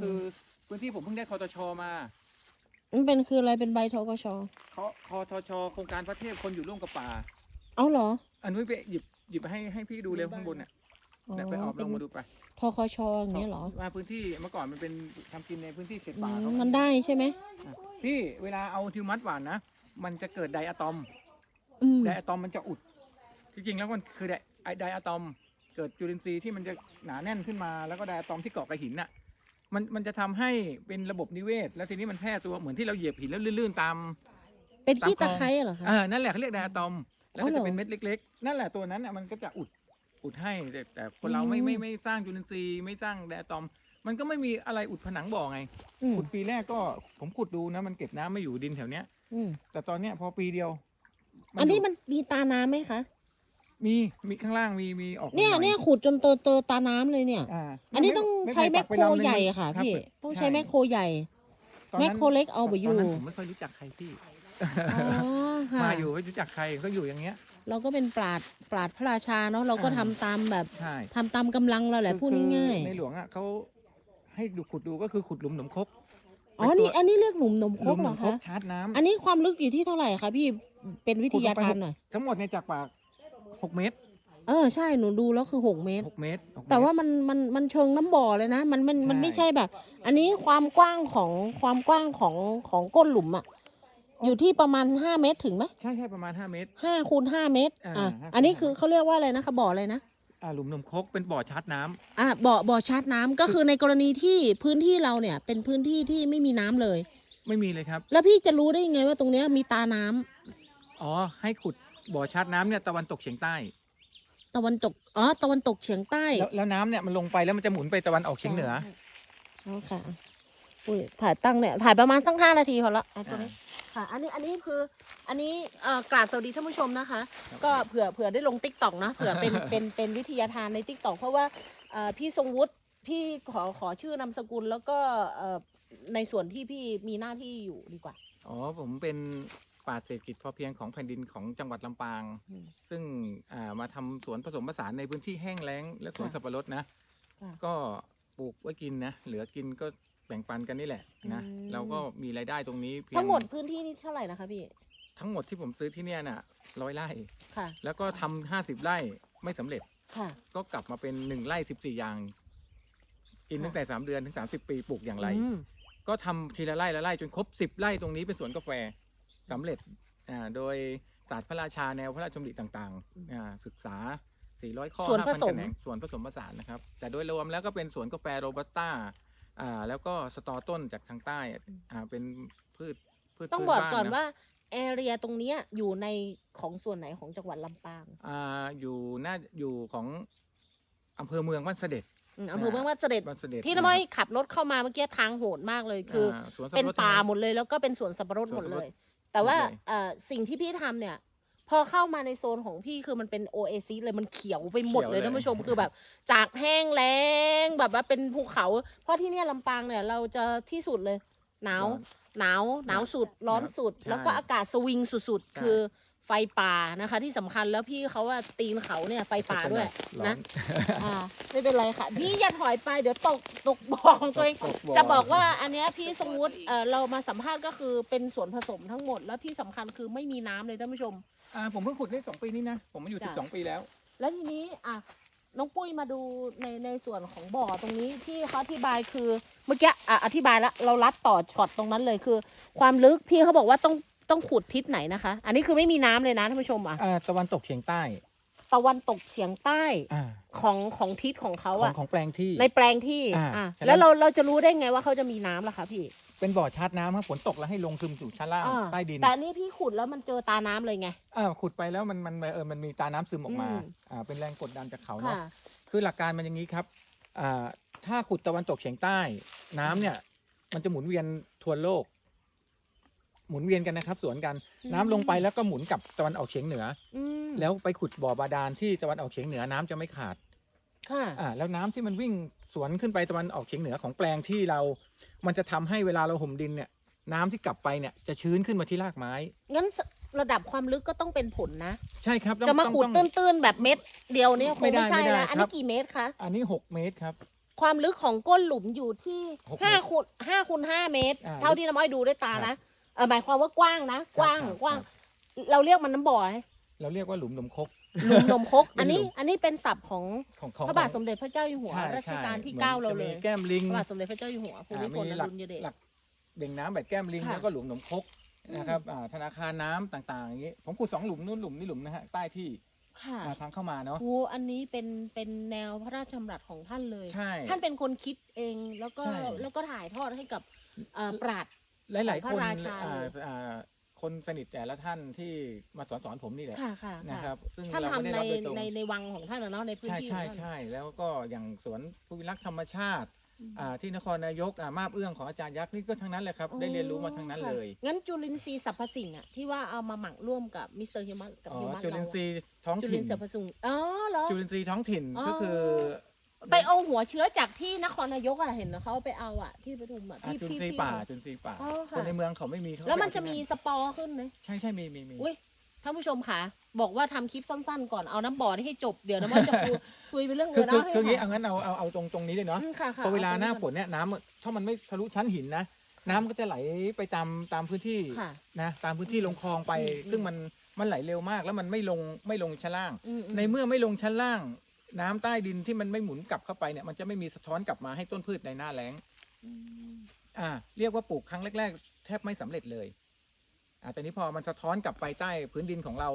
คือพื้นที่ผมเพิ่งได้คอตชมามันเป็นคืออะไรเป็นใบทกชเขาคอทชโครงการพระเทพคนอยู่ร่วมกับป่าเอาเหรอ อันนู้นไปหยิบหยิบให้ให้พี่ดูเร็วข้างบนน่ะอ๋อเนี่ยไปออกลเป็นองมาดูไปทกชอย่างเงี้ยเหรอมาพื้นที่เมื่อก่อนมันเป็นทำกินในพื้นที่เขตอืป่ามเขามันได้ใช่ไหมอะพี่เวลาเอาทิวมัสหวานนะมันจะเกิดไดอะตอม อืมไดอะตอมมันจะอุด ที่จริงแล้วมันคือไดไอไดอะตอม เกิดจุลินทรีย์ที่มันจะหนาแน่นขึ้นมา แล้วก็ไดอะตอมที่เกาะกับหินน่ะ มันมันจะทำให้เป็นระบบนิเวศ แล้วทีนี้มันแพร่ตัวเหมือนที่เราเหยียบหินแล้วลื่นๆตาม เป็นขี้ตาตะมคลองไคร้เหรอคะ เออนั่นแหละเขาเรียกไดอะตอม แล้วอ๋ก็อเหรจะอเป็นเม็ดเล็ก ๆ นั่นแหละตัวนั้นน่ะมันก็จะอุดอุดให้แต่แต่คนเราไม่อืม ไม่ไม่สร้างจุลินทรีย์ไม่สร้างไดอะตอม มันก็ไม่มีอะไรอุดผนังบ่อไง อืมขุดปีแรกก็ผมขุดดูนะ มันเก็บน้ำไม่อยู่ดินแถวเนี้ย อืมแต่ตอนเนี้ยพอปีเดียวอันนี้ยู่มันมีตาน้ำไหมคะ มีมีข้างล่างมีมีออกเนี่ยหอเนี่ยขุดจนเตอเตอตาน้ำเลยเนี่ยอ่าอันนี้ต้องไม่ใช้แมปัคกไปโครลำนึงใหญ่อะค่ะรับพี่ ต้องใช้ช่แมคโครใหญ่ ตอนนั้นแมคโครเล็กเอาไปอยู่ตนนั้นผมไม่ค่อยรู้จักใครพี่ อ๋อค่ะมาอยู่ไม่รู้จักใครก็อยู่อย่างเงี้ย เราก็เป็นปราดปราดพระราชาเนาะเราก็อ่า ทำตามแบบใช่ทำตามกำลังเราแหละพูดคือง่ายในหลวงอะเขาให้ดูขุดดูก็คือขุดหลุมหนมครกๆอ๋อนี่อันนี้เรียกหลุมนมคหรลุกมเหหรนอมครกคะชาร์จน้ำอันนี้ความลึกอยู่ที่เท่าไหร่คะพี่เป็นวิทยาทานหน่อย ทั้งหมดเนี่ยจากปาก หกเมตรเออใช่หนูดูแล้วคือหกเมตร หกเมตรหกเมตร แต่ว่ามันมันมันเชิงน้ำบ่อเลยนะ มันมันมันใช่ ไม่ใช่แบบ อันนี้ความกว้างของความกว้างของของก้นหลุมอะอยู่ที่ประมาณห้าเมตรถึงไหมใช่ใช่ประมาณห้าเมตร ห้าคูณห้าเมตรอ่าอะห้าคูณอันนี้ห้าคือเขาเรียกว่าอะไรนะคะบ่ออะไรนะอ่าหลุมหนมครกเป็นบ่อชาร์จน้ำอะบ่อบ่อชาร์จน้ำก็คือในกรณีที่พื้นที่เราเนี่ย เป็นพื้นที่ที่ไม่มีน้ำเลย ไม่มีเลยครับ แล้วพี่จะรู้ได้ยังไงว่าตรงเนี้ยมีตาน้ำอ๋อให้ขุด บ่อชาร์จน้ำเนี่ยตะวันตกเฉียงใต้ตะวันตกอ๋อตะวันตกเฉียงใต้แล้วแล้วน้ำเนี่ยมันลงไปแล้วมันจะหมุนไปตะวันออกเฉียงเหนืออ๋อค่ะอุ้ยถ่ายตั้งเนี่ยถ่ายประมาณสักห้านาทีพอละไอ้ตัวนี้อ่าค่ะอันนี้อันนี้คืออันนี้เอ่อกราบสวัสดีท่านผู้ชมนะคะ ก็เผื่อเผื่อได้ลงติ๊กต็อกนะเผื่อเป็นเป็นเป็นวิทยาทานในติ๊กต็อกเพราะว่าเอ่อพี่ทรงวุฒิพี่ขอขอชื่อนามสกุลแล้วก็เอ่อในส่วนที่พี่มีหน้าที่อยู่ดีกว่า อ๋อผมเป็น ป่าเศรษฐกิจพอเพียงของแผ่นดินของจังหวัดลำปาง อืม ซึ่งอ่ามาทำสวนผสมผสานในพื้นที่แห้งแล้ง และสวนค่ะสับปะรดนะ ค่ะก็ปลูกไว้กินนะ เหลือกินก็แบ่งปันกันนี่แหละนะอืม เราก็มีรายได้ตรงนี้เพียทั้งหมดพื้นที่นี่เท่าไหร่นะคะพี่ ทั้งหมดที่ผมซื้อที่เนี่ยน่ะร้อยไร่ ค่ะ แล้วก็ทำห้าสิบไร่ไม่สำเร็จ ค่ะ ก็กลับมาเป็นหนึ่งไร่สิบสี่อย่าง กินค่ะ ตั้งแต่สามเดือนถึงสามสิบปีปลูกอย่างไร อืมก็ทำทีละไร่ละไร่จนครบสิบไร่ตรงนี้เป็นสวนกาแฟ สำเร็จอ่าโดยศาสตร์พระราชาแนวพระราชดำริต่างๆอ่าศึกษา 400 ข้อส่วนผสม5,000คะแนนส่วนผสมผสานนะครับ แต่โดยรวมแล้วก็เป็นสวนกาแฟโรบัสต้าอ่าแล้วก็สตอต้นจากทางใต้อ่าเป็นพืชพืชต้องพื้บอกบ้ก่อนนะว่าแอเรียตรงเนี้ยอยู่ในของส่วนไหนของจังหวัดลำปางอ่าอยู่น่าอยู่ของอำเภอเมืองบ้านเสด็จอืมอำเภอเมืองว่าเสด็จบ้านเสด็จที่น้ำม้อยขับรถเข้ามาเมื่อกี้ทางโหดมากเลยคืออาสวนสับเป็นปะรดป่าทั้งหมดเลยแล้วก็เป็นสวนสับปะรดสวนหมดสับปะเลรดย แต่ว่าหมดเลยเอ่อสิ่งที่พี่ทำเนี่ย พอเข้ามาในโซนของพี่คือมันเป็นโอเอซิเลยมันเขียวไปหมดเลย ท่านผู้ชมคือแบบ จากแห้งแล้งแบบว่าเป็นภูเขา เพราะที่เนี่ยลำปางเนี่ยเราจะที่สุดเลย หนาว หนาวหนาวสุดร้อนสุด ใช่แล้วก็อากาศสวิงสุดใช่ๆคือ ไฟป่านะคะ ที่สำคัญแล้วพี่เขาว่าตีนเขาเนี่ยไฟป่าด้วยร้อนะอ่าไม่เป็นไรค่ะ พี่อย่าถอยไปเดี๋ยวตกตกบ่อของตัวเองตกบ่อจะบอกว่าอันเนี้ยพี่สมมติเออเรามาสัมภาษณ์ก็คือเป็นส่วนผสมทั้งหมด แล้วที่สำคัญคือไม่มีน้ำเลยท่านผู้ชมอ่าผมเพิ่งขุดได้สองปีนี้นะ ผมมาอยู่จ้ะสิบสองปีแล้ว แล้วทีนี้อะน้องปุ้ยมาดูในในส่วนของบ่อตรงนี้ที่เขาอธิบายคือเมื่อกี้อะอธิบายแล้วเราลัดต่อช็อตตรงนั้นเลยคือ ความลึกพี่เขาบอกว่าต้อง ต้องขุดทิศไหนนะคะ อันนี้คือไม่มีน้ำเลยนะท่านผู้ชมอะอ่าตะวันตกเฉียงใต้ตะวันตกเฉียงใต้อ่าของของทิศของเขาของอะของแปลงที่ ในแปลงที่อ่าอะฉะนั้น แล้วเราเราจะรู้ได้ไงว่าเขาจะมีน้ำล่ะคะพี่เป็นบ่อชาร์จน้ำครับฝนตกแล้วให้ลงซึมสู่ชั้นล่างอ่าใต้ดินแต่อันนี้พี่ขุดแล้วมันเจอตาน้ำเลยไง อ่าขุดไปแล้วมันมันเออมันมีตาน้ำซึมออกมาอืม อ่าเป็นแรงกดดันจากเขาเนาะ ค่ะ คือหลักการมันอย่างนี้ครับอ่าถ้าขุดตะวันตกเฉียงใต้น้ำเนี่ย มันจะหมุนเวียนทั่วโลก หมุนเวียนกันนะครับ สวนกันอืมน้ำลงไปแล้วก็หมุนกลับตะวันออกเฉียงเหนืออืมอแล้วไปขุดบ่อบาดาลที่ตะวันออกเฉียงเหนือน้ำจะไม่ขาดค่ะ อ่าแล้วน้ำที่มันวิ่งสวนขึ้นไปตะวันออกเฉียงเหนือของแปลงที่เรา มันจะทำให้เวลาเราห่มดินเนี่ย น้ำที่กลับไปเนี่ยจะชื้นขึ้นมาที่รากไม้ งั้นระดับความลึกก็ต้องเป็นผลนะ ใช่ครับต้องจะมาต้องขุดต้อง ตื้นๆแบบเม็ดเดียวเนี่ยคงไม่ได้ไม่ใช่ไม่ได้ละอันครันี้บ กี่เมตรคะอันนี้หกเมตรครับ ความลึกของก้นหลุมอยู่ที่หกห้าเมตรคูณห้าคูณห้าเมตร อ่า เท่าที่น้ำอ้อยดูด้วยตาครันะบ เออหมายความว่ากว้างนะ กว้างครับ กว้างครับเราเรียกมันน้ำบ่อไหมเราเรียกว่าหลุมนมครก หลุมนมคกเป็นอันนี้หลุมอันนี้เป็นศัพท์ของของของพระบาทสมเด็จพระเจ้าอยู่หัวใช่รัชกาลที่ใช่เก้าหมืเราอนเลจะยมีแก้มลิงพระบาทสมเด็จพระเจ้าอยู่หัวภูอ่ามิพลมีอหลักดุลยเดช หลักเบ่งน้ำแบบแก้มลิงค่ะ แล้วก็หลุมนมครกนะครับอ่าธนาคารน้ำต่างๆอย่างนี้ ผมขุดสองหลุมนู่นหลุมนี่หลุมนะฮะใต้ที่ค่ะอ่าทางเข้ามาเนาะ โอ้อันนี้เป็นเป็นแนวพระราชดำรัสของท่านเลย ใช่ ท่านเป็นคนคิดเองแล้วก็ใช่ แล้วก็ถ่ายทอดให้กับเอ่อปราด หลายของๆพคนระราชาอ่าเลยอ่าคนสนิทแต่ละท่านที่มาสอนสอนผมนี่แหละค่ะค่ะนะคค่ะรับ ซึ่งท่านเราทำไม่ได้ในรับโดยตรงในในวังของท่านอะเนาะในพื้นใช่ที่ขอใช่งท่าน ใช่แล้วก็อย่างสวนภูวิลักษ์ธรรมชาติอ่าที่นครนายกอ่ามาบเอื้องของอาจารย์ยักษ์นี่ก็ทั้งนั้นเลยครับ ได้เรียนรู้มาทั้งนั้นค่ะเลยงั้นจุลินทรีย์สรรพสิ่งอะที่ว่าเอามาหมักร่วมกับมิสเตอร์ฮิวมันกับอ๋อฮิวมันจุลินทรีเราย์ท้องจุลิถิ่นนทรีย์สรรพสิ่งอ๋อเหรอ จุลินทรีย์ท้องถิ่นอ๋อก็คือ ไปเอาหัวเชื้อจากที่นครนายกอะเห็นนะเขาไปเอาอะที่ปทุมอะอ่าที่จุลินที่ทรีย์ที่ป่าเอจุลินทรีย์ป่าอ๋อค่ะ คนในเมืองเขาไม่มีเขาแล้วมันไปจะเอามีที่สปอร์ขึ้นไหมใช่ใช่มีมีมี อุ้ยท่านผู้ชมค่ะ บอกว่าทำคลิปสั้นๆ ก่อนเอาน้ำบ่อนี่ให้จบเดี๋ยวนะว่าจะคุย คุยไปเรื่องคืออื่นคือเอาให้คืองี้ค่ะเอางั้นเอาเอาเอาตรงตรงนี้เลยเนาะอืมค่ะค่ะพอเวลาอตรงหน้าก่อฝนเนี่ยน้ำถ้ามันไม่ทะลุชั้นหินนะน้ำก็จะไหลไปตามตามพื้นที่ค่ะ นะตามพื้นที่ลงคลองไป อืมอืมซึ่งมันมันไหลเร็วมากแล้วมันไม่ลงไม่ลงชั้นล่าง อืมอืมในเมื่อไม่ลงชั้นล่าง น้ำใต้ดินที่มันไม่หมุนกลับเข้าไปเนี่ยมันจะไม่มีสะท้อนกลับมาให้ต้นพืชในหน้าแล้งอืมอ่า เรียกว่าปลูกครั้งแรก ๆ แทบไม่สำเร็จเลย อ่าแต่นี้พอมันสะท้อนกลับไปใต้พื้นดินของเรา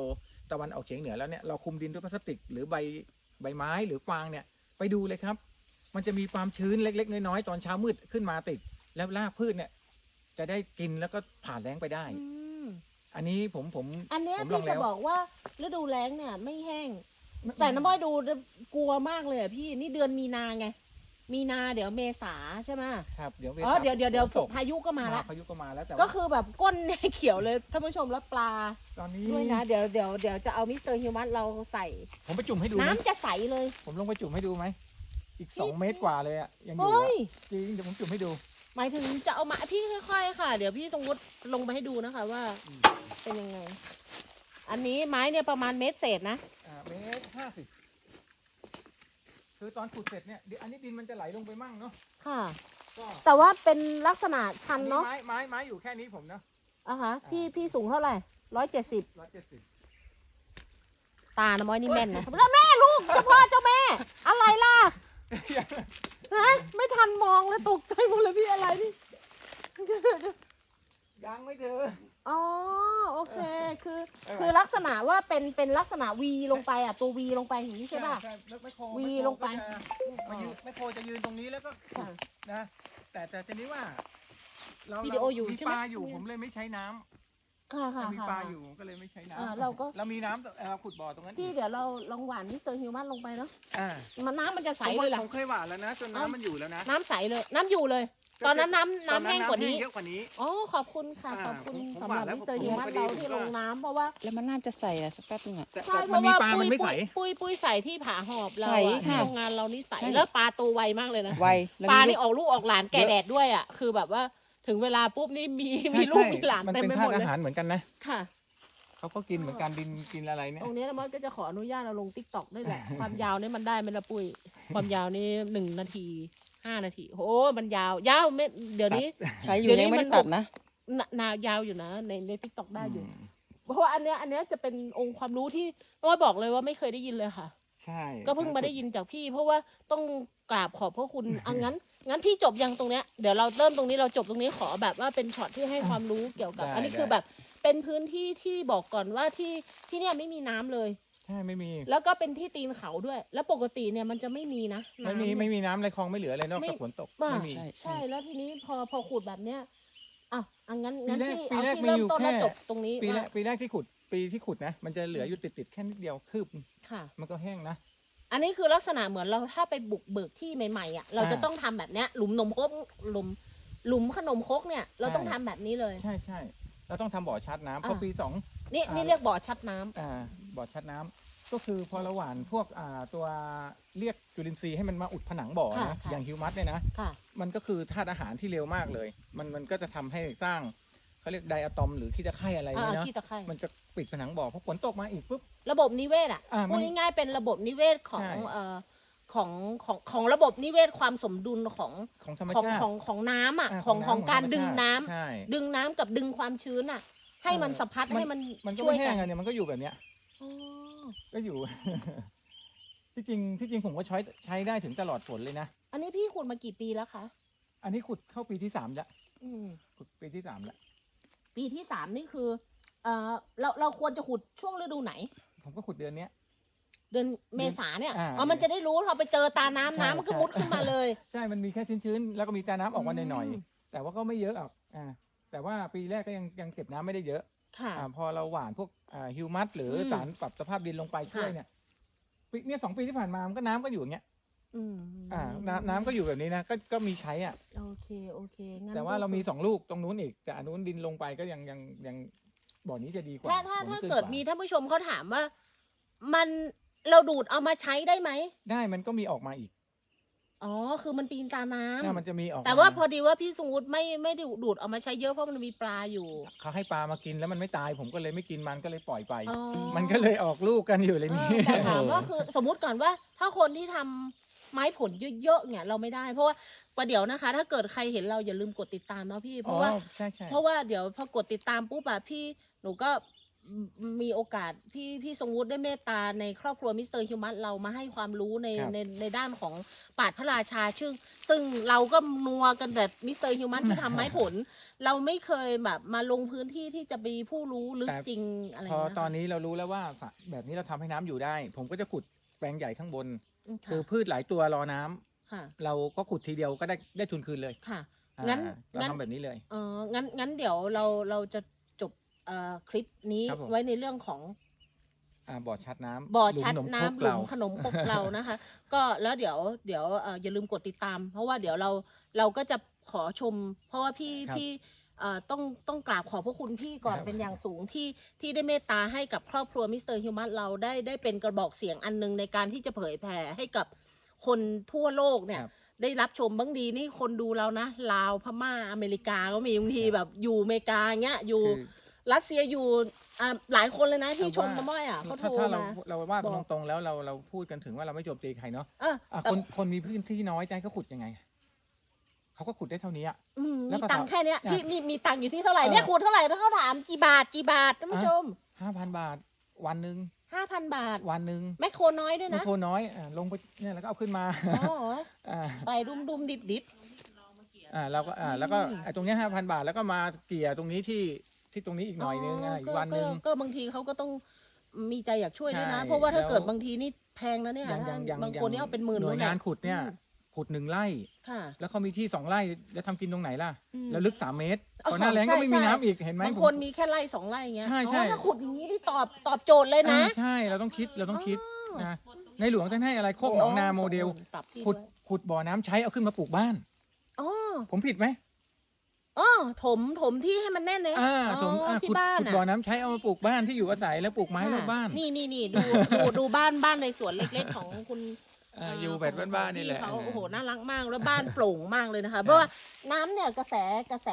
ตะวันออกเฉียงเหนือแล้วเนี่ยเราคุมดินด้วยพลาสติก หรือใบใบไม้หรือฟางเนี่ยไปดูเลยครับ มันจะมีความชื้นเล็ก ๆ น้อยๆตอนเช้ามืดขึ้นมาติด แล้วรากพืชเนี่ย จะได้กินแล้วก็ผ่านแล้งไปได้อืมอันนี้ผมผม อันเนี้ยผมลพี่องจะแล้วบอกว่าฤดูแล้งเนี่ย ไม่แห้ง แต่น้ำบ้อยดูกลัวมากเลยอะพี่นี่เดือนมีนาไง มีนาเดี๋ยวเมษาใช่ไหมครับเดี๋ยวอ๋อเดี๋ยวเดี๋ยวเดี๋ยวฝนตกพายุก็มาละ พายุก็มาแล้วแต่ก็ว่าคือแบบก้นเนี่ยเขียวเลยท่านผู้ชมแล้วปลาตอนนี้ด้วยนะเดี๋ยวเดี๋ยวเดี๋ยวจะเอามิสเตอร์ฮิวมัสเราใส่ ผมไปจุ่มให้ดูไหมน้ำจะใสเลย ผมลงไปจุ่มให้ดูไหมอีกพี่สองเมตรกว่าเลยอะยังอยู่เฮ้อะยจริงเดี๋ยวผมจุ่มให้ดู หมายถึงจะเอามาพี่ค่อยๆ ค่ะ เดี๋ยวพี่ทรงวุฒิลงไปให้ดูนะคะว่า อืม เป็นยังไง อันนี้ไม้เนี่ยประมาณเมตรเศษนะ อ่าเมตรห้าสิบ คือตอนขุดเสร็จเนี่ยเดี๋ยวอันนี้ดินมันจะไหลลงไปมั่งเนาะค่ะ ก็แต่ว่าเป็นลักษณะชันอัเนาะไม้ไม้ไม้อยู่แค่นี้ผมเนาะอะฮะพี่พี่สูงเท่าไหร่ร้อยเจ็ดสิบร้อยเจ็ดสิบตานะมอยนี่แม่นนะแล้วแม่ลูกเจ้าพ่อเจ้าแม่ อะไรล่ะฮะไม่ทันมองเลยตกใจหมดเลยพี่อะไรนี่ ยังไม่เจออ๋อโอเคคือเออ คือลักษณะว่าเป็นเป็นลักษณะวีลงไปอะตัววีลงไปอย่างนี้ใช่ป่ะใช่แล้วแม่โควีแม่โคลงไปก็จะมายืนแม่โคจะยืนตรงนี้แล้วก็ขุค่ะดนะ แต่แต่ทีนี้ว่า เราวิดีโออยู่มีใช่ไหม ปลาอยู่ผมเลยไม่ใช้น้ำค่ะค่ะเรามีค่ะปลาอยู่ก็เลยไม่ใช้น้ำอ่าเราก็เรามีน้ำแต่เราขุดบ่อตรงนั้นพี่เดี๋ยวเราลองหวานมิสเตอร์ฮิวมันลงไปเนาะอ่ามันน้ำมันจะใสผมเลยล่ะ ผมเคยหวานแล้วนะจนเอ้าน้ำมันอยู่แล้วนะน้ำใสเลย น้ำอยู่เลย ตอนนั้นน้ำตอน้ำแห้งกว่านี้เยอะกว่านี้ อ๋อขอบคุณค่ะอ่าขอบคุณผมผมสำหรับหวานแล้วมิสเตอร์ผมฮิวมันพอดีเราผมที่ก็ลงน้ำเพราะว่าแล้วมันน่าจะใส่อะสักแป๊บนึงอะแต่ใช่แต่เพมันราะมีว่าปลาปุ้มัยนไม่ปุ้ใสยปุ้ยปุ้ยใส่ที่ผาหอบเราใส่อะค่ะที่โรงงานเรานี่ใสใช่แล้วปลาตัวไวมากเลยนะไวแล้วปลามีนี่ลูกออกลูกออกหลานแก่แดดด้วยอะคือแบบว่าถึงเวลาปุ๊บนี่มีใช่มีลูกใช่มีหลานมันเต็มเป็นไปหธามดตุเลอายหารเหมือนกันนะค่ะเขาก็กินเหมือนกันดินกินอะไรเนี่ยตรงนี้นะมอสก็จะขออนุญาตเราลงติ๊กต็อกด้วยแหละความยาวนี่มันได้ไหมละปุ้ยความยาวนี่หนึ่งนาที ห้านาทีโอ้มันยาวยาวไม่เดี๋ยวนี้ใช้อยู่เดี๋ยวนี้ยังไม่มันได้ตัดนะนานายาวอยู่นะ ในในติ๊กต็อกได้อยู่ มเพราะว่าอันเนี้ยอันเนี้ยจะเป็นองค์ความรู้ที่น้อยบอกเลยว่าไม่เคยได้ยินเลยค่ะ ใช่ก็เพิ่งมาได้ยินจากพี่ เพราะว่าต้องกราบขอบพระคุณอันงั้น งั้นพี่จบยังตรงเนี้ยเดี๋ยวเราเริ่มตรงนี้เราจบตรงนี้ขอแบบว่าเป็นช็อตที่ให้ความรู้เกี่ยวกับ อันนี้คือแบบเป็นพื้นที่ที่บอกก่อนว่าที่ที่เนี่ยไม่มีน้ำเลย ใช่ไม่มี แล้วก็เป็นที่ตีนเขาด้วย แล้วปกติเนี่ยมันจะไม่มีนะไม่มีน้ำเนี่ย ไม่มีน้ำในคลองไม่เหลืออะไรนอกไม่จากฝนตกบ้า ไม่มี ใช่ ใช่แล้วทีนี้พอพอขุดแบบเนี้ยอะอันงั้นปีงั้นแรกพี่ปีเอาแรกที่มีเริ่มอยู่ต้นแล้วแค่จบตรงนี้ปีแรกว่าปีแรกที่ขุดปีที่ขุดนะ มันจะเหลืออยู่ติดติดๆแค่นิดเดียวคืบค่ะ มันก็แห้งนะ อันนี้คือลักษณะเหมือนเราถ้าไปบุกเบิกที่ใหม่ๆอะเราจะอ่าต้องทำแบบเนี้ยหลุมนมครกหลุมหลุมขนมครกเนี่ย เราใช่ ต้องทำแบบนี้เลย ใช่ใช่เราต้องทำบ่อชัดน้ำเพราะอ่า ปีสอง นี่อ่านี่นี่เรียกบ่อชัดน้ำอ่า บ่อชัดน้ำก็คือพอเราหว่านพวกอ่าตัวเรียกจุลินทรีย์ให้มันมาอุดผนังบ่อค่ะนะค่ะอย่างฮิวมัสเนี่ยนะค่ะมันก็คือธาตุอาหารที่เร็วมากเลย มันมันก็จะทำให้สร้างเขาเรียกไดอะตอมหรือขี้ตะไคร่อะไรอ่าเนี่ยเนาะขี้ตะไคร่มันจะปิดผนังบ่อพอฝนตกมาอีกปุ๊บระบบนิเวศอะอ่ามันพูดง่ายๆเป็นระบบนิเวศของใช่เอ่อของของของระบบนิเวศความสมดุลของของธรรมของชาติของของน้ำอะาของของน้ำการธมดึงชติน้ำใช่ดึงน้ำกับดึงความชื้นอะ ให้มันเออสะพัดมันให้มันมันก็ช่วไม่ยแห้กังนอะเนี่ยมันก็อยู่แบบเนี้ยอ๋อ ก็อยู่ ที่จริงที่จริงผมก็ใช้ใช้ได้ถึงตลอดฝนเลยนะ อันนี้พี่ขุดมากี่ปีแล้วคะ อันนี้ขุดเข้าปีที่สามแล้วอืม ขุดปีที่สามแล้วปีที่สามนี่คือ เออเราเราควรจะขุดช่วงฤดูไหน ผมก็ขุดเดือนเนี้ย เดือนเมษาเนี่ยอ่าอ๋อมันจะได้รู้เราไปเจอตาน้ำใช่น้ำมันก็ใช่ มุดขึ้นมาเลย ใช่ มันมีแค่ชื้นๆ แล้วก็มีตาน้ำออกมาหน่อยอืม ๆ แต่ว่าก็ไม่เยอะอะอ่า แต่ว่าปีแรกก็ยังยังเก็บน้ำไม่ได้เยอะค่ะ อ่าพอเราหว่านพวกอ่า ฮิวมัสหรืออมสารปรับสภาพดินลงไปช่วยค่ะเนี่ยปีเนี่ยสองปีที่ผ่านมามันก็น้ำก็อยู่อย่างเงี้ยอืมอ่าน้ำน้ำก็อยู่แบบนี้นะก็ก็มีใช้อะ โอเคโอเคงั้นแต่ว่าก็เรามีคือสองลูกตรงนู้นอีกแต่อันนู้นดินลงไปก็ยังยังยังบ่อนี้จะดีกว่าถ้าถ้าบ่อนี้ถ้าตื้นเกิดว่มีท่านผู้ชมเขาถามว่า มันเราดูดเอามาใช้ได้ไหม ได้มันก็มีออกมาอีก อ๋อ คือมันปีนตาน้ำ น่ามันจะมีออกแต่ว่ามาพอดีว่าพี่สงวุฒิไม่ไม่ได้ดูดเอามาใช้เยอะเพราะมันมีปลาอยู่ เขาให้ปลามากินแล้วมันไม่ตาย ผมก็เลยไม่กินมันก็เลยปล่อยไป อ๋อ มันก็เลยออกลูกกันอยู่เลยเอนี่อแต่ถามว่าคือสมมุติก่อนว่าถ้าคนที่ทำไม้ผลเยอะๆเนี่ยเราไม่ได้ เพราะว่าประเดี๋ยวนะคะ ถ้าเกิดใครเห็นเราอย่าลืมกดติดตามเนาะพี่เพอ๋อราะว่า ใช่ใช่เพราะว่าเดี๋ยวพอกดติดตามปุ๊บอะพี่หนูก็ มีโอกาสพี่พี่ทรงวุฒิได้เมตตาในครอบครัวมิสเตอร์ฮิวมัสเรามาให้ความรู้ในครับ ในในด้านของปราดพระราชาซึ่งซึ่งเราก็นัวกันแต่มิสเตอร์ฮิวมัสที่ทำไม้ผล เราไม่เคยแบบมาลงพื้นที่ที่จะมีผู้รู้ลึกแต่จริงอะไรพอเงี้ยตอนนี้เรารู้แล้วว่าสระแบบนี้เราทำให้น้ำอยู่ได้ ผมก็จะขุดแปลงใหญ่ข้างบนค่ะคือพืชหลายตัวรอน้ำค่ะเราก็ขุดทีเดียวก็ได้ได้ทุนคืนเลยค่ะอ่างั้นเรางั้น ทำแบบนี้เลย เอองั้นงั้นเดี๋ยวเราเราจะจบ เอ่อคลิปนี้ครับผม ไว้ในเรื่องของอ่าบ่อชัดน้ำบ่อหลุมชัดขมน้ำครกหลุเรา มขนมครกเรานะคะ ก็แล้วเดี๋ยวเดี๋ยวเอ่ออย่าลืมกดติดตาม เพราะว่าเดี๋ยวเราเราก็จะขอชม เพราะว่าพี่ครับพี่เอ่อต้องต้องกราบขอบพระคุณพี่ก่อนครับ เป็นอย่างสูงที่ที่ได้เมตตาให้กับครอบครัวมิสเตอร์ฮิวมัสเราได้ได้เป็นกระบอกเสียงอันหนึงในการที่จะเผยแผ่ให้กับคนทั่วโลกเนี่ย ครับ ได้รับชมบางดีนี่คนดูเรานะ ลาวพม่าอเมริกาก็มีบางทีครับแบบอยู่อเมริกาเงี้ยอยู่ คือ รัสเซียอยู่อ่าหลายคนเลยนะที่ชมแต่ว่าน้ำม้อยอะเขาโทถ้ารถ้าเรามา เราว่ากันบอกตรงๆแล้วเราเราพูดกันถึงว่าเราไม่โจมตีใครเนาะเอออะแต่คนคนมีพื้นที่น้อยใจเขาขุดยังไงเขาก็ขุดได้เท่านี้อะอืมแล้วมีก็ตังค์ถามแค่เนี้ยอะพี่มีมีตังค์อยู่ที่เท่าไหร่เออเนี่ยคูณเท่าไหร่ถ้าเขาถามกี่บาทกี่บาทท่านผู้ชมห้าพันบาท วันหนึ่งห้าพันบาทวันหนึ่งแมคโครน้อยด้วยไม่นะโคน้อยอ่าลงไปเนี่ยแล้วก็เอาขึ้นมาอ๋ออ่า ใส่ดุมดุมดิดดิด อ่าเราก็อ่าแล้วก็อืม ไอ้ตรงเนี้ห้าพันบาทแล้วก็มาเกลี่ยตรงนี้ที่ ที่ตรงนี้อีกหน่อยนึงอ่าอีกวันหนึง ก็บางทีเขาก็ต้องมีใจอยากช่วยด้วยนะ ใช่เพราะว่าถ้าแล้วเกิดบางทีนี่แพงนะเนี่ยอย่างอถ้าย่างอย่างบางคนนี่เอาเป็นหมื่นหน่วยเลงานขุดเนี่ย อืม ขุดหนึ่งไร่ ค่ะ แล้วเขามีที่สองไร่แล้วทำกินตรงไหนล่ะ อืมแล้วลึกสามเมตรอ๋อพอหน้าแรงใช่ก็ไม่มีใช่น้ำอีกเห็นไหมบางผม คนมีแค่ไร่สองไร่อย่างเงี้ยใช่ใช่ อ๋อถ้าขุดอย่างนี้นี่ตอบตอบโจทย์เลยนะ อ่าใช่เราต้องคิดเราต้องคิดอ๋อ นะในหลวงท่านให้อะไรโคกหนองนาโมเดล ปรับที่ขุดด้วยขุดบ่อน้ำใช้เอาขึ้นมาปลูกบ้าน อ๋อผมผิดไหม อ๋อถมถมที่ให้มันแน่นเลยอ่าอ๋อผมอ่าที่ขุดบ้านขุดอะบ่อน้ำใช้เอามาปลูกบ้านที่อยู่อาศัยแล้วปลูกไม้รอบบ้านนี่นี่นี่ดูดูดูบ้านบ้านในสวนเล็กๆของคุณ อ่าเอยู่แบบของบ้านๆนี่แหละพี่เขาอ่าโอ้โหน่ารักมากแล้วบ้านโปร่งมากเลยนะคะ เพราะว่าน้ำเนี่ยกระแสกระแส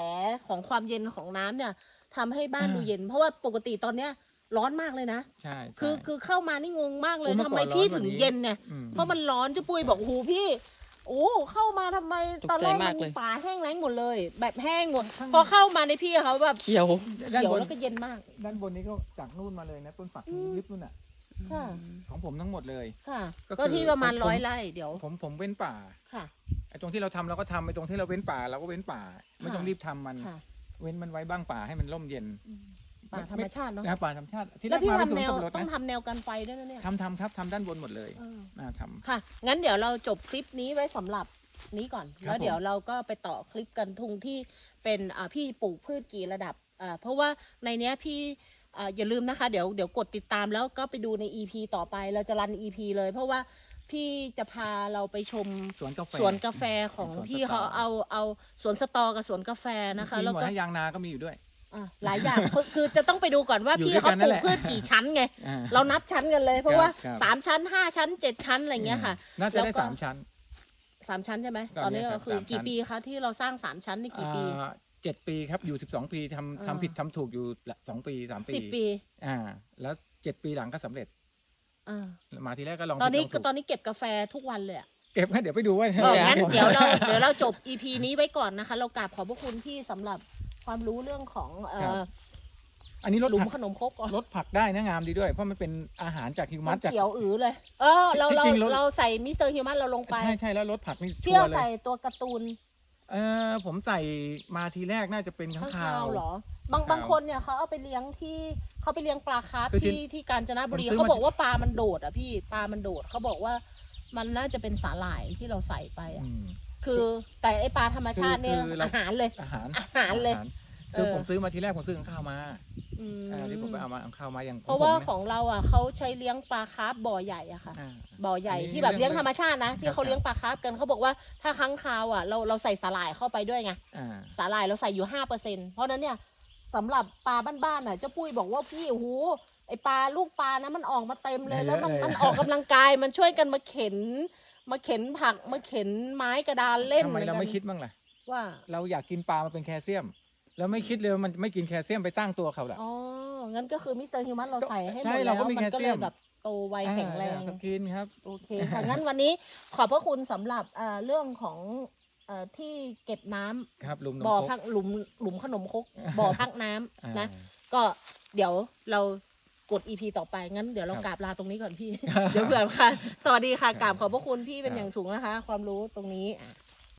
ของความเย็นของน้ำเนี่ยทำให้บ้านอ่า ดูเย็น เพราะว่าปกติตอนเนี้ยร้อนมากเลยนะ ใช่คือใช่คือเข้ามานี่งงมากเลยโอ้เมื่ทำอก่ไมอนร้อนพี่กว่าถึงนี้ เย็นเนี่ยอืม เพราะมันร้อนเจ้าปุ้ยบอกโอ้โหพี่ โอ้เข้ามาทำไมตกตอนแรกใจมัมากนเลย ป่าแห้งแล้งหมดเลย แบบแห้งหมดข้างพอเข้ามาในพี่เขาแบบเขียว ด้านเขียวบนแล้วก็เย็นมาก ด้านบนนี้ก็จากนู่นมาเลยนะต้นฝักอืมลิฟต์นู่นอะ ค่ะของผมทั้งหมดเลย ค่ะ ก็คือ ก็ที่ประมาณผมร้อยไร่เดี๋ยวผมผมเว้นป่าค่ะ ไอ้ตรงที่เราทำเราก็ทำไอ้ตรงที่เราเว้นป่าเราก็เว้นป่า ไม่ต้องรีบทำมัน ค่ะเว้นมันไว้บ้างป่าให้มันร่มเย็น ป่าธรรมชาติเนาะนะป่าธรรมชาติที่แรแล้วกพี่มาเป็นทำสวนแนวสับปะรดต้องนะทำแนวกันไฟด้วยนะเนี่ยทำทำครับทำด้านบนหมดเลยเอออ่าทำ ค่ะ งั้นเดี๋ยวเราจบคลิปนี้ไว้สำหรับนี้ก่อน ครับ แล้วเดี๋ยวเราก็ไปต่อคลิปกันทุงที่เป็นอ่าพี่ปลูกพืชกี่ระดับอ่าเพราะว่าในเนี้ยพี่อ่าอย่าลืมนะคะ เดี๋ยวเดี๋ยวกดติดตามแล้วก็ไปดูใน EP ต่อไปเราจะรัน EP เลย เพราะว่าพี่จะพาเราไปชม สวนกาแฟสวนกาแฟของสวนสตอพี่เขาเอาเอาสวนสตอกับสวนกาแฟนะคะ มีแล้วหมดก็ให้ยางนาก็มีอยู่ด้วย อะหลายอย่างคือคือจะต้องไปดูก่อนว่าอยู่พี่ด้วยเขากันปนั่ลูนกแหละพืชกี่ชั้นไง อ่าเรานับชั้นกันเลย เพราะว่าครับ สามชั้นห้าชั้นเจ็ดชั้นอะไรอย่างเงี้ยค่ะ น่าจะแล้วได้ก็ สามชั้น สามชั้นใช่ไหมตตออนนนี้นี้ครัก็บคือสามกี่ชั้นปีคะที่เราสร้างสามชั้นนี่กี่ปี อ่าเจ็ดปีครับอยู่สิบสองปีทำอ่าทำผิดทำถูกอยู่ละสองปีสามปีสิบปีอ่า แล้วเจ็ดปีหลังก็สำเร็จอ่ามาทีแรกก็ลองตอนนี้ผิดลงถูกตอนนี้เก็บกาแฟทุกวันเลยอะ เก็บงั้นเดี๋ยวไปดูว่าเอองั้นดี๋เดี๋ยวเราเดี๋ยวเราจบ EP นี้ไว้ก่อนนะคะ เรากราบขอบพระคุณที่สำหรับ ความรู้เรื่องของเอ่ออันนี้ลดหลุมผักขนมครกก่อนลดผักได้นะงามดีด้วย เพราะมันเป็นอาหารจากฮิวมัมัสนจาก เขียวอือเลย เออ เราที่เราจริงๆรสเราใส่มิสเตอร์ฮิวมันเราลงไปใช่ใช่แล้วลดผักนี่พี่ชัวเอาร์เลใส่ยตัวการ์ตูนเออผมใส่มาทีแรกน่าจะเป็นข้างข้างคาคาว วเหรอ บางข้างคาวบางคนเนี่ยเขาเอาไปเลี้ยงที่เขาไปเลี้ยงปลาคาร์ฟคือที่ที่ที่กาญจนบุรีผมซื้อเขามาบอกว่าปลามันโดดอะพี่ปลามันโดดเขาบอกว่า มันน่าจะเป็นสาหร่ายที่เราใส่ไปอะอืมคือแต่ไอปลาธรรมชาติเนี่ยคือคือเรา อาหารเลย อาหารอาหารเลย คือเออ ผมซื้อมาทีแรกผมซื้อข้างคาวมาอืมอ่าที่ผมไปเอามาเอาข้าวมาอย่างเพราะว่าผมของเราอะเขาใช้เลี้ยงปลาคาร์ฟบ่อใหญ่อะค่ะ อ่า บ่อใหญ่อันนี้ที่แบบเลี้ยงเรื่องธรรมชาตินะครัที่บเขาเลี้ยงปลาคาร์ฟกันเขาบอกว่าถ้าค้างคาวอะเราเราใส่สาหร่ายเข้าไปด้วยไงอ่าสาหร่ายเราใส่อยู่ห้าเปอร์เซ็นเพราะฉะนั้นเนี่ยสำหรับปลาบ้านๆน่ะเจ้าปุ้ยบอกว่าพี่โอ้โห ไอปลาลูกปลานะมันออกมาเต็มเลย แล้วมันมันออกกำลังกายมันช่วยกันมาเข็น มาเข็นผักมาเข็นไม้กระดานเล่นทำไมเราไม่กันคิดบ้างล่ะว่าเราอยากกินปลามาเป็นแคลเซียม แล้วไม่คิดเลยว่ามันไม่กินแคลเซียมไปสร้างตัวเขาล่ะอ๋องั้นก็คือมิสเตอร์ฮิวมันเราใส่ให้หมใช่ดเราแล้วก็มีมันก็แคลเซีเลยมแบบโตไวแข็งแรงอ่าก็กินครับโอเคค่ะงั้นวันนี้ขอบพระคุณสำหรับเอ่อเรื่องของเอ่อที่เก็บน้ำครับลุมนมบ่อครกพักหลุมหลุมขนมครกบ่อพักน้ำอ่านะ ก็เดี๋ยวเรา กด EP ต่อไป งั้นเดี๋ยวเราครับกราบลาตรงนี้ก่อนพี่ เดี๋ยวเผื่อค่ะ สวัสดีค่ะครับกราบขอบพระคุณพี่เป็นอย่างสูงนะคะ ความรู้ตรงนี้อะ